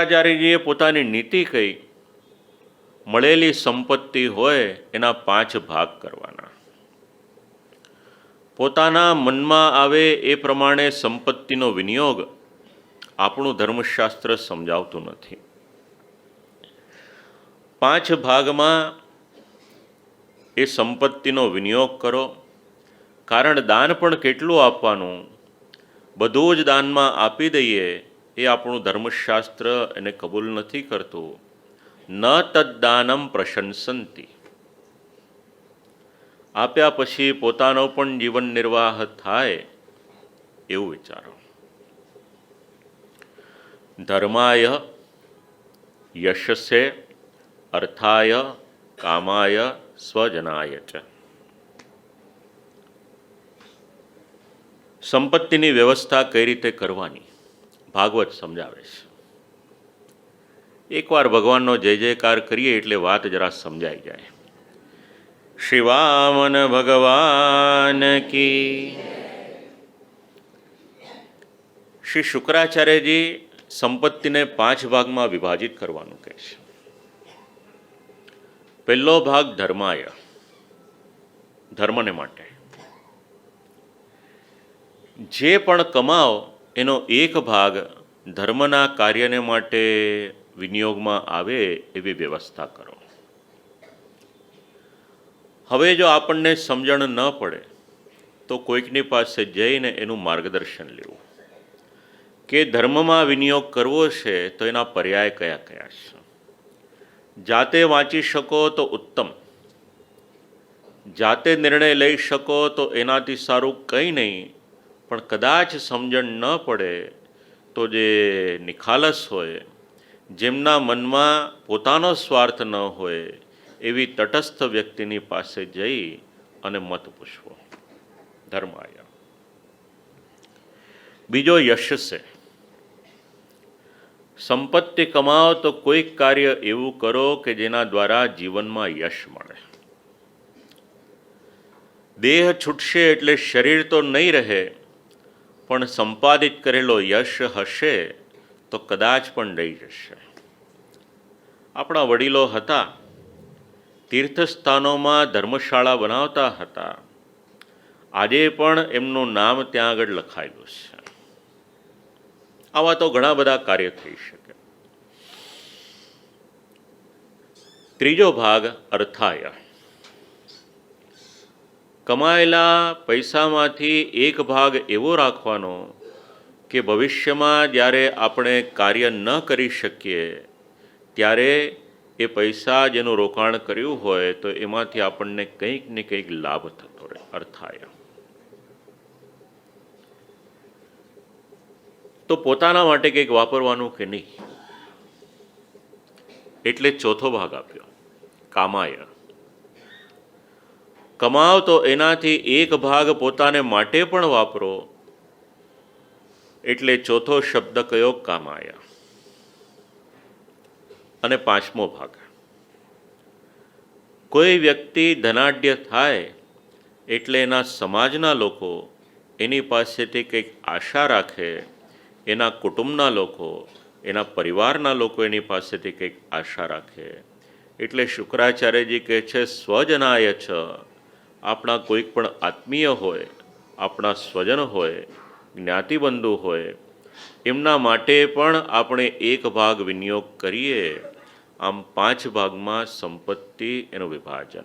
શુક્રાચાર્યજીએ પોતાની નીતિ કહી, મળેલી સંપત્તિ હોય એના પાંચ ભાગ કરવાના. પોતાના મનમાં આવે એ પ્રમાણે સંપત્તિનો વિનિયોગ આપણું ધર્મશાસ્ત્ર સમજાવતું નથી. પાંચ ભાગમાં એ સંપત્તિનો વિનિયોગ કરો. કારણ દાન પણ કેટલું આપવાનું? બધું જ દાનમાં આપી દઈએ એ આપણું ધર્મશાસ્ત્ર એને કબૂલ નથી કરતું. ન તદ્દાનમ પ્રશંસંતી. આપ્યા પછી પોતાનો પણ જીવન નિર્વાહ થાય એવું વિચારો. ધર્માય યશસે અર્થાય કામાય સ્વજનાય છે સંપત્તિની વ્યવસ્થા કઈ રીતે કરવાની? ભાગવત સમજાવે છે. એકવાર ભગવાનનો જય જયકાર કરીએ એટલે વાત જરા સમજાઈ જાય. શિવામન ભગવાન કી શ્રી શુક્રાચાર્યજી સંપત્તિને પાંચ ભાગમાં વિભાજિત કરવાનું કહે છે. પહેલો ભાગ ધર્માય, ધર્મને માટે. જે પણ કમાઓ એનો એક ભાગ ધર્મના કાર્યને માટે વિનિયોગમાં આવે એવી વ્યવસ્થા કરો. હવે જો આપણને સમજણ ન પડે, તો કોઈકની પાસે જઈને એનું માર્ગદર્શન લેવું. કે ધર્મમાં વિનિયોગ કરવો છે, તો એના પર્યાય કયા કયા છે? જાતે વાંચી શકો તો ઉત્તમ. જાતે નિર્ણય લઈ શકો તો એનાથી સારું કંઈ નહીં પણ કદાચ સમજણ ન પડે તો જે નિખાલસ હોય, જેમના મનમાં પોતાનો સ્વાર્થ ન હોય, એવી તટસ્થ વ્યક્તિની પાસે જઈ અને મત પૂછવો. ધર્માય. બીજો યશ છે સંપત્તિ કમાઓ તો કોઈક કાર્ય એવું કરો કે જેના દ્વારા જીવનમાં યશ મળે. દેહ છૂટશે એટલે શરીર તો નહીં રહે પણ સંપાદિત કરેલો યશ હશે તો કદાચ પણ રહી જશે. આપણા વડીલો હતા, તીર્થસ્થાનોમાં ધર્મશાળા બનાવતા હતા. આજે પણ એમનું નામ ત્યાં આગળ લખાયેલું છે. આવા તો ઘણા બધા કાર્ય થઈ શકે. ત્રીજો ભાગ અર્થાય કમાયેલા પૈસામાંથી એક ભાગ એવો રાખવાનો કે ભવિષ્યમાં જ્યારે આપણે કાર્ય ન કરી શકીએ, ત્યારે એ પૈસા જેનું રોકાણ કર્યું હોય તો એમાંથી આપણને કંઈક ને કંઈક લાભ થતો રહે, અર્થાય. તો પોતાના માટે કંઈક વાપરવાનું કે નહીં? એટલે ચોથો ભાગ આપ્યો, કામાય. કમાવ તો એનાથી એક ભાગ પોતાને માટે પણ વાપરો. એટલે ચોથો શબ્દ કયો? કામાયા. અને પાંચમો ભાગ. કોઈ વ્યક્તિ ધનાઢ્ય થાય એટલે એના સમાજના લોકો એની પાસેથી કંઈક આશા રાખે, એના કુટુંબના લોકો, એના પરિવારના લોકો એની પાસેથી કંઈક આશા રાખે. એટલે શુક્રાચાર્યજી કહે છે, સ્વજનાય છ. આપણા કોઈક પણ આત્મીય હોય, આપણા સ્વજન હોય, જ્ઞાતિબંધુ હોય, એમના માટે પણ આપણે એક ભાગ વિનિયોગ કરીએ. આમ પાંચ ભાગમાં સંપત્તિ એનું વિભાજન.